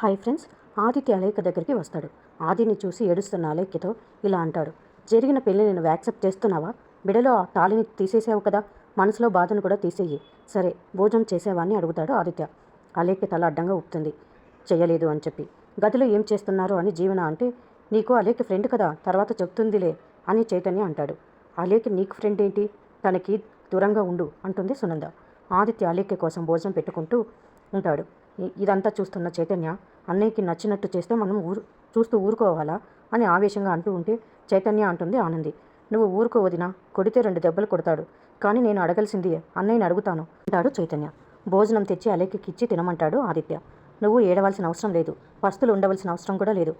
Hi friends Aditya Alekha దగ్గరికి వస్తాడు. ఆదిని చూసి ఏడుస్తున్న అలేఖ్యతో ఇలా అంటాడు. జరిగిన పెళ్ళి నేను యాక్సెప్ట్ చేస్తున్నావా? బిడలో ఆ తాళిని తీసేసావు కదా మనసులో బాధను కూడా తీసేయి. సరే భోజనం చేసేవాన్ని అడుగుతాడు ఆదిత్య. అలేఖ్య తల అడ్డంగా ఊపుతుంది. చేయలేదు అని చెప్పి. గదిలో ఏం చేస్తున్నారు అని జీవన అంటే నీకు అలేఖ్య ఫ్రెండ్ కదా తర్వాత చెప్తుందిలే అని చైతన్య అంటాడు. అలేఖ్య నీకు ఫ్రెండ్ ఏంటి? తనకి దూరంగా ఉండు అంటుంది సునంద. ఆదిత్య అలేఖ్య కోసం భోజనం పెట్టుకుంటూ ఉంటాడు. ఇదంతా చూస్తున్న చైతన్య అన్నయ్యకి నచ్చినట్టు చేస్తే మనం ఊరు చూస్తూ ఊరుకోవాలా? అని ఆవేశంగా అంటూ ఉంటే చైతన్య అంటుంది ఆనంది. నువ్వు ఊరుకో వదినా కొడితే రెండు దెబ్బలు కొడతాడు. కానీ నేను అడగలసింది అన్నయ్యని అడుగుతాను అంటాడు చైతన్య. భోజనం తెచ్చి అలెక్కిచ్చి తినమంటాడు ఆదిత్య. నువ్వు ఏడవలసిన అవసరం లేదు. పస్తులు ఉండవలసిన అవసరం కూడా లేదు.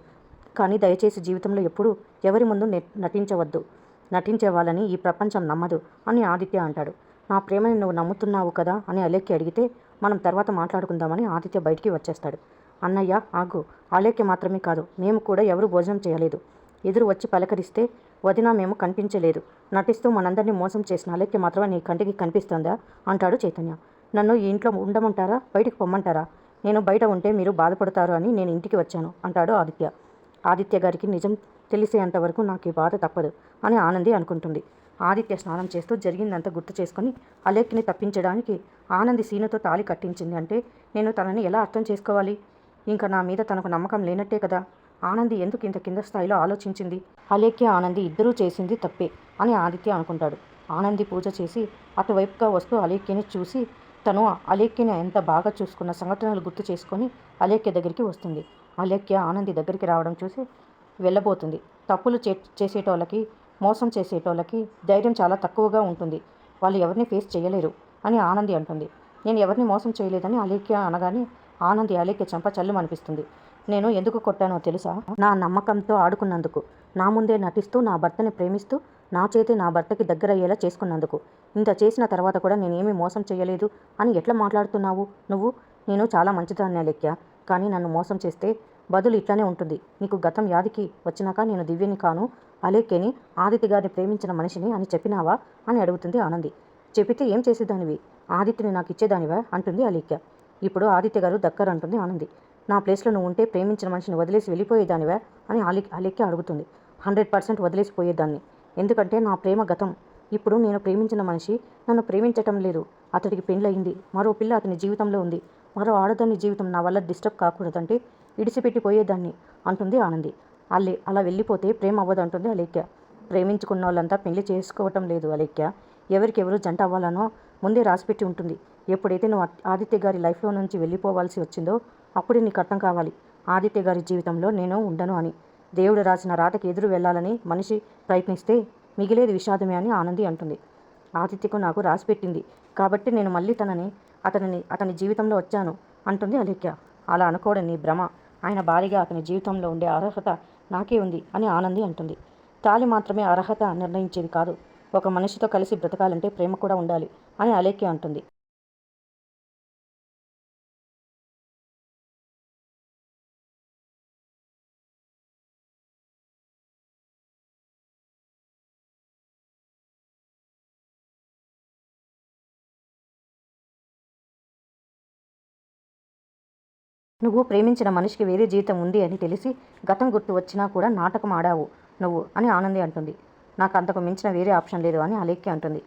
కానీ దయచేసి జీవితంలో ఎప్పుడూ ఎవరి ముందు నటించవద్దు. నటించే వాళ్ళని ఈ ప్రపంచం నమ్మదు అని ఆదిత్య అంటాడు. నా ప్రేమని నువ్వు నమ్ముతున్నావు కదా? అని అలెక్కి అడిగితే మనం తర్వాత మాట్లాడుకుందామని ఆదిత్య బయటికి వచ్చేస్తాడు. అన్నయ్య ఆగు. అలేఖ్య మాత్రమే కాదు మేము కూడా ఎవరు భోజనం చేయలేదు. ఎదురు వచ్చి పలకరిస్తే వదిన మేము కనిపించలేదు. నటిస్తూ మనందరినీ మోసం చేసిన అలేఖ్య మాత్రమే నీ కంటికి కనిపిస్తుందా? అంటాడు చైతన్య. నన్ను ఈ ఇంట్లో ఉండమంటారా? బయటికి పొమ్మంటారా? నేను బయట ఉంటే మీరు బాధపడతారు అని నేను ఇంటికి వచ్చాను అంటాడు ఆదిత్య. ఆదిత్య గారికి నిజం తెలిసేంత వరకు నాకు ఈ బాధ తప్పదు అని ఆనంది అనుకుంటుంది. ఆదిత్య స్నానం చేస్తూ జరిగిందంతా గుర్తు చేసుకొని అలేఖ్యని తప్పించడానికి ఆనంది సీనుతో తాళి కట్టించింది అంటే నేను తనని ఎలా అర్థం చేసుకోవాలి? ఇంకా నా మీద తనకు నమ్మకం లేనట్టే కదా? ఆనంది ఎందుకు ఇంత కింద స్థాయిలో ఆలోచించింది? అలేఖ్య ఆనంది ఇద్దరూ చేసింది తప్పే అని ఆదిత్య అనుకుంటాడు. ఆనంది పూజ చేసి అటువైపుగా వస్తూ అలేఖ్యని చూసి తను అలేఖ్యని ఎంత బాగా చూసుకున్న సంఘటనలు గుర్తు చేసుకొని అలేఖ్య దగ్గరికి వస్తుంది. అలేఖ్య ఆనంది దగ్గరికి రావడం చూసి వెళ్ళబోతుంది. తప్పులు చే చేసేటోళ్ళకి మోసం చేసేటోళ్ళకి ధైర్యం చాలా తక్కువగా ఉంటుంది. వాళ్ళు ఎవరిని ఫేస్ చేయలేరు అని ఆనంది అంటుంది. నేను ఎవరిని మోసం చేయలేదని అలేఖ్య అనగానే ఆనంది అలేఖ్య చంప చల్లు అనిపిస్తుంది నేను ఎందుకు కొట్టానో తెలుసా? నా నమ్మకంతో ఆడుకున్నందుకు నా ముందే నటిస్తూ నా భర్తని ప్రేమిస్తూ నా చేతి నా భర్తకి దగ్గరయ్యేలా చేసుకున్నందుకు. ఇంత చేసిన తర్వాత కూడా నేనేమీ మోసం చేయలేదు అని ఎట్లా మాట్లాడుతున్నావు నువ్వు? నేను చాలా మంచిదాన్ని అలేఖ్య. కానీ నన్ను మోసం చేస్తే బదులు ఇట్లానే ఉంటుంది. నీకు గతం యాదికి వచ్చినాక నేను దివ్యని కాను అలేఖ్యని ఆదిత్య గారిని ప్రేమించిన మనిషిని అని చెప్పినావా అని అడుగుతుంది ఆనంది. చెప్పితే ఏం చేసేదానివి? ఆదిత్యని నాకు ఇచ్చేదానివా? అంటుంది అలేఖ్య. ఇప్పుడు ఆదిత్య గారు దక్కర్ అంటుంది ఆనంది. నా ప్లేస్లో నువ్వు ఉంటే ప్రేమించిన మనిషిని వదిలేసి వెళ్ళిపోయేదానివా? అని అలే అలేఖ్య అడుగుతుంది. హండ్రెడ్ పర్సెంట్ వదిలేసిపోయేదాన్ని ఎందుకంటే నా ప్రేమ గతం. ఇప్పుడు నేను ప్రేమించిన మనిషి నన్ను ప్రేమించటం లేదు. అతడికి పెళ్ళయింది. మరో పిల్ల అతని జీవితంలో ఉంది. మరో ఆడదాని జీవితం నా వల్ల డిస్టర్బ్ కాకూడదంటే ఇడిసిపెట్టిపోయేదాన్ని అంటుంది ఆనంది. అల్లే అలా వెళ్ళిపోతే ప్రేమ అవ్వదు అంటుంది అలేఖ్య. ప్రేమించుకున్న వాళ్ళంతా పెళ్ళి చేసుకోవటం లేదు అలేఖ్య. ఎవరికెవరు జంట అవ్వాలనో ముందే రాసిపెట్టి ఉంటుంది. ఎప్పుడైతే నువ్వు ఆదిత్య గారి లైఫ్లో నుంచి వెళ్ళిపోవాల్సి వచ్చిందో అప్పుడే నీకు అర్థం కావాలి. ఆదిత్య గారి జీవితంలో నేను ఉండను అని. దేవుడు రాసిన రాతకి ఎదురు వెళ్ళాలని మనిషి ప్రయత్నిస్తే మిగిలేది విషాదమే అని ఆనంది అంటుంది. ఆదిత్యకు నాకు రాసిపెట్టింది. కాబట్టి నేను మళ్ళీ తనని అతనిని అతని జీవితంలో వచ్చాను అంటుంది అలేఖ్య. అలా అనుకోవడం నీ భ్రమ. ఆయన భారీగా అతని జీవితంలో ఉండే అర్హత నాకే ఉంది అని ఆనంది అంటుంది. తాలి మాత్రమే అర్హత నిర్ణయించేది కాదు. ఒక మనిషితో కలిసి బ్రతకాలంటే ప్రేమ కూడా ఉండాలి అని అలేఖ్య అంటుంది. నువ్వు ప్రేమించిన మనిషికి వేరే జీవితం ఉంది అని తెలిసి గతం గుర్తు వచ్చినా కూడా నాటకం ఆడావు నువ్వు అని ఆనంది అంటుంది. నాకు అంతకు మించిన వేరే ఆప్షన్ లేదు అని అలేఖ్య అంటుంది.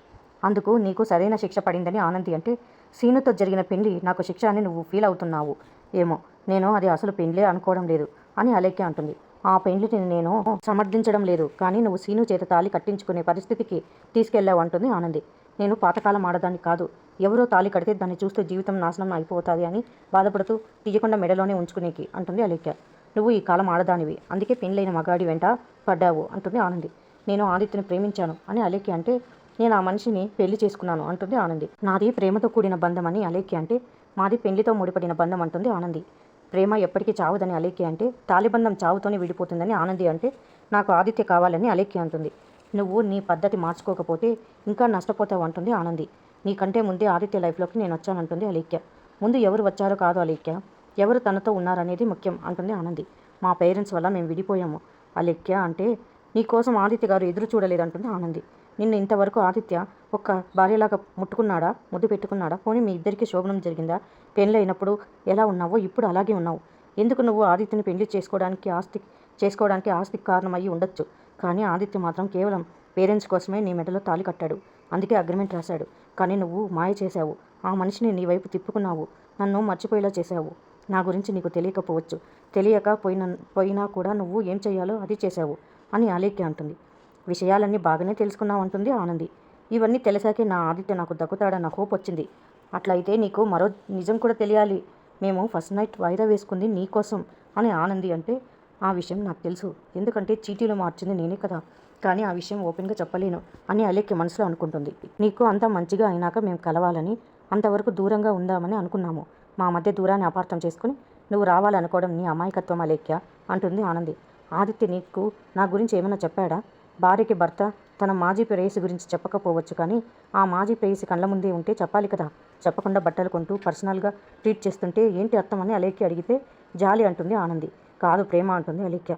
అందుకు నీకు సరైన శిక్ష పడిందని ఆనంది అంటే సీనుతో జరిగిన పెళ్ళి నాకు శిక్ష అని నువ్వు ఫీల్ అవుతున్నావు. ఏమో నేను అది అసలు పెళ్ళే అనుకోవడం లేదు అని అలేఖ్య అంటుంది. ఆ పెండ్లిని నేను సమర్థించడం లేదు కానీ నువ్వు సీను చేత తాళి కట్టించుకునే పరిస్థితికి తీసుకెళ్ళావు అంటుంది ఆనంది. నేను పాతకాలం ఆడదాన్ని కాదు. ఎవరో తాళి కడితే దాన్ని చూస్తే జీవితం నాశనం అయిపోతుంది అని బాధపడుతూ తీయకుండా మెడలోనే ఉంచుకునేకి అంటుంది అలేఖ్య. నువ్వు ఈ కాలం ఆడదానివి. అందుకే పెళ్ళైన మగాడి వెంట పడ్డావు అంటుంది ఆనంది. నేను ఆదిత్యను ప్రేమించాను అని అలేఖ్య అంటే నేను ఆ మనిషిని పెళ్ళి చేసుకున్నాను అంటుంది ఆనంది. నాది ప్రేమతో కూడిన బంధం అని అలేఖ్య అంటే మాది పెళ్ళితో ముడిపడిన బంధం అంటుంది ఆనంది. ప్రేమ ఎప్పటికీ చావుదని అలేఖ్య అంటే తాలిబంధం చావుతోనే విడిపోతుందని ఆనంది అంటే నాకు ఆదిత్య కావాలని అలేఖ్య అంటుంది. నువ్వు నీ పద్ధతి మార్చుకోకపోతే ఇంకా నష్టపోతావంటుంది ఆనంది. నీకంటే ముందే ఆదిత్య లైఫ్లోకి నేను వచ్చానంటుంది అలీక్య ముందు ఎవరు వచ్చారో కాదు అలీక్య ఎవరు తనతో ఉన్నారనేది ముఖ్యం అంటుంది ఆనంది. మా పేరెంట్స్ వల్ల మేము విడిపోయాము. అలీక్య అంటే నీకోసం ఆదిత్య గారు ఎదురు చూడలేదంటుంది ఆనంది. నిన్ను ఇంతవరకు ఆదిత్య ఒక్క భార్యలాగా ముట్టుకున్నాడా? ముద్దు పెట్టుకున్నాడా? పోనీ మీ ఇద్దరికి శోభనం జరిగిందా? పెళ్ళైనప్పుడు ఎలా ఉన్నావో ఇప్పుడు అలాగే ఉన్నావు. ఎందుకు నువ్వు ఆదిత్యని పెళ్ళి చేసుకోవడానికి ఆస్తి చేసుకోవడానికి ఆస్తికి కారణం అయ్యి ఉండొచ్చు? కానీ ఆదిత్య మాత్రం కేవలం పేరెంట్స్ కోసమే నీ మెడలో తాళి కట్టాడు. అందుకే అగ్రిమెంట్ రాశాడు. కానీ నువ్వు మాయ చేశావు. ఆ మనిషిని నీ వైపు తిప్పుకున్నావు. నన్ను మర్చిపోయేలా చేశావు. నా గురించి నీకు తెలియకపోవచ్చు. తెలియక పోయిన పోయినా కూడా నువ్వు ఏం చేయాలో అది చేశావు అని అలేఖ్య అంటుంది. విషయాలన్నీ బాగానే తెలుసుకున్నావంటుంది ఆనంది. ఇవన్నీ తెలిసాకే నా ఆదిత్య నాకు దక్కుతాడన్న హోప్ వచ్చింది. అట్లయితే నీకు మరో నిజం కూడా తెలియాలి. మేము ఫస్ట్ నైట్ వాయిదా వేసుకుంది నీకోసం అని ఆనంది అంటే ఆ విషయం నాకు తెలుసు. ఎందుకంటే చీటీలు మార్చింది నేనే కదా. కానీ ఆ విషయం ఓపెన్గా చెప్పలేను అని అలేఖ్య మనసులో అనుకుంటుంది. నీకు అంత మంచిగా అయినాక మేము కలవాలని అంతవరకు దూరంగా ఉందామని అనుకున్నాము. మా మధ్య దూరాన్ని అపార్థం చేసుకుని నువ్వు రావాలనుకోవడం నీ అమాయకత్వం అలేఖ్య అంటుంది ఆనంది. ఆదిత్య నీకు నా గురించి ఏమైనా చెప్పాడా? భార్యకి భర్త తన మాజీ ప్రేయసి గురించి చెప్పకపోవచ్చు కానీ ఆ మాజీ ప్రేయసి కళ్ళ ముందే ఉంటే చెప్పాలి కదా. చెప్పకుండా బట్టలు కొంటూ పర్సనల్గా ట్రీట్ చేస్తుంటే ఏంటి అర్థం అని అలేఖ్య అడిగితే జాలి అంటుంది ఆనంది. కాదు ప్రేమ అంటుంది అలేఖ్య.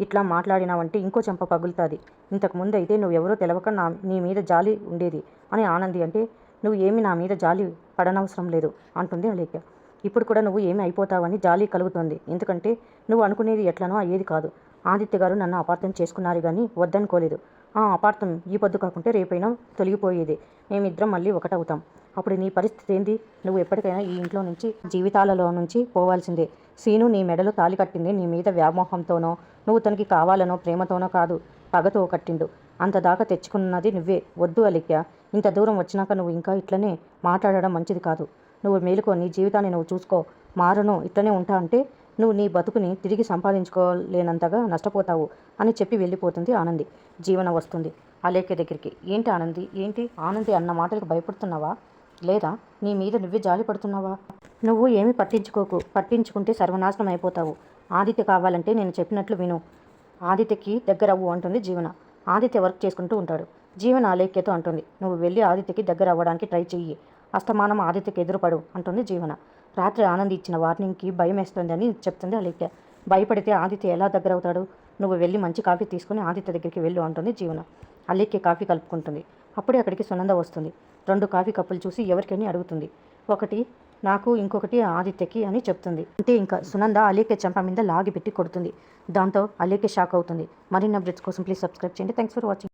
ఇట్లా మాట్లాడినావంటే ఇంకో చెంప పగులుతుంది. ఇంతకు ముందు అయితే నువ్వు ఎవరో తెలవక నా నీ మీద జాలి ఉండేది అని ఆనంది అంటే నువ్వు ఏమి నా మీద జాలి పడనవసరం లేదు అంటుంది అలేఖ్య. ఇప్పుడు కూడా నువ్వు ఏమి అయిపోతావని జాలి కలుగుతుంది. ఎందుకంటే నువ్వు అనుకునేది ఎట్లనో అయ్యేది కాదు. ఆదిత్య గారు నన్ను అపార్థం చేసుకున్నారు కానీ వద్దనుకోలేదు. ఆ అపార్థం ఈ పొద్దు కాకుంటే రేపైనా తొలగిపోయేది. మేమిద్దరం మళ్ళీ ఒకటవుతాం. అప్పుడు నీ పరిస్థితి ఏంది? నువ్వు ఎప్పటికైనా ఈ ఇంట్లో నుంచి జీవితాలలో నుంచి పోవాల్సిందే. సీను నీ మెడలో తాలి కట్టింది నీ మీద వ్యామోహంతోనో నువ్వు తనకి కావాలనో ప్రేమతోనో కాదు. పగతో కట్టిండు. అంత దాకా తెచ్చుకున్నది నువ్వే. వద్దు అలిక్య ఇంత దూరం వచ్చినాక నువ్వు ఇంకా ఇట్లనే మాట్లాడడం మంచిది కాదు. నువ్వు మేలుకో. నీ జీవితాన్ని నువ్వు చూసుకో. మారను ఇట్లనే ఉంటా అంటే నువ్వు నీ బతుకుని తిరిగి సంపాదించుకోలేనంతగా నష్టపోతావు అని చెప్పి వెళ్ళిపోతుంది ఆనంది. జీవన వస్తుంది అలేఖ్య దగ్గరికి. ఏంటి ఆనంది? ఏంటి? ఆనంది అన్న మాటలకు భయపడుతున్నావా? లేదా నీ మీద నువ్వే జాలి పడుతున్నావా? నువ్వు ఏమి పట్టించుకోకు. పట్టించుకుంటే సర్వనాశనం అయిపోతావు. ఆదిత్య కావాలంటే నేను చెప్పినట్లు విను. ఆదిత్యకి దగ్గర అవ్వు అంటుంది జీవన. ఆదిత్య వర్క్ చేసుకుంటూ ఉంటాడు. జీవన అలేఖ్యతో అంటుంది నువ్వు వెళ్ళి ఆదిత్యకి దగ్గర అవ్వడానికి ట్రై చెయ్యి. అస్తమానం ఆదిత్యకి ఎదురుపడు అంటుంది జీవన. రాత్రి ఆనంద్ ఇచ్చిన వార్నింగ్కి భయం వేస్తుందని చెప్తుంది అలేఖ్య భయపడితే ఆదిత్య ఎలా దగ్గర అవుతాడు నువ్వు వెళ్ళి మంచి కాఫీ తీసుకుని ఆదిత్య దగ్గరికి వెళ్ళు అంటుంది జీవన. అలేఖ్య కాఫీ కలుపుకుంటుంది. అప్పుడే అక్కడికి సునంద వస్తుంది. రెండు కాఫీ కప్పులు చూసి ఎవరికైనా అడుగుతుంది. ఒకటి నాకు ఇంకొకటి ఆదిత్యకి అని చెప్తుంది. అంటే ఇంకా సునంద అలీకే చెంప మీద లాగి పెట్టి కొడుతుంది. దాంతో అలీకే షాక్ అవుతుంది. మరిన్ని అప్డేట్స్ కోసం ప్లీజ్ సబ్స్క్రైబ్ చేయండి. Thanks for watching